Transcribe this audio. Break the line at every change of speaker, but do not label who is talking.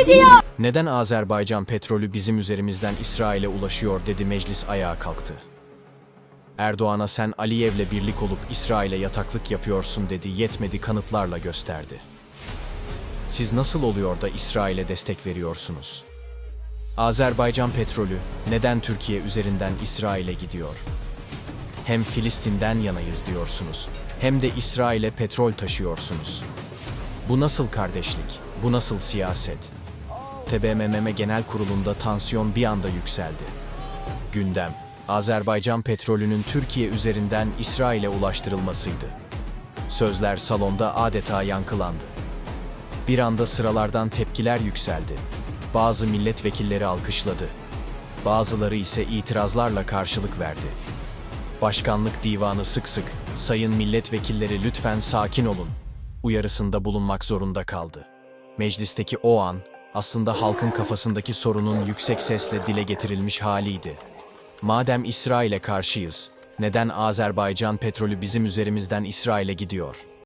gidiyor.
Neden Azerbaycan petrolü bizim üzerimizden İsrail'e ulaşıyor dedi meclis ayağa kalktı. Erdoğan'a sen Aliyev'le birlik olup İsrail'e yataklık yapıyorsun dedi yetmedi kanıtlarla gösterdi. Siz nasıl oluyor da İsrail'e destek veriyorsunuz? Azerbaycan petrolü neden Türkiye üzerinden İsrail'e gidiyor? Hem Filistin'den yanayız diyorsunuz, hem de İsrail'e petrol taşıyorsunuz. Bu nasıl kardeşlik? Bu nasıl siyaset? TBMM Genel Kurulu'nda tansiyon bir anda yükseldi. Gündem, Azerbaycan petrolünün Türkiye üzerinden İsrail'e ulaştırılmasıydı. Sözler salonda adeta yankılandı. Bir anda sıralardan tepkiler yükseldi. Bazı milletvekilleri alkışladı. Bazıları ise itirazlarla karşılık verdi. Başkanlık divanı sık sık, sayın milletvekilleri lütfen sakin olun, uyarısında bulunmak zorunda kaldı. Meclisteki o an, aslında halkın kafasındaki sorunun yüksek sesle dile getirilmiş haliydi. Madem İsrail'e karşıyız, neden Azerbaycan petrolü bizim üzerimizden İsrail'e gidiyor?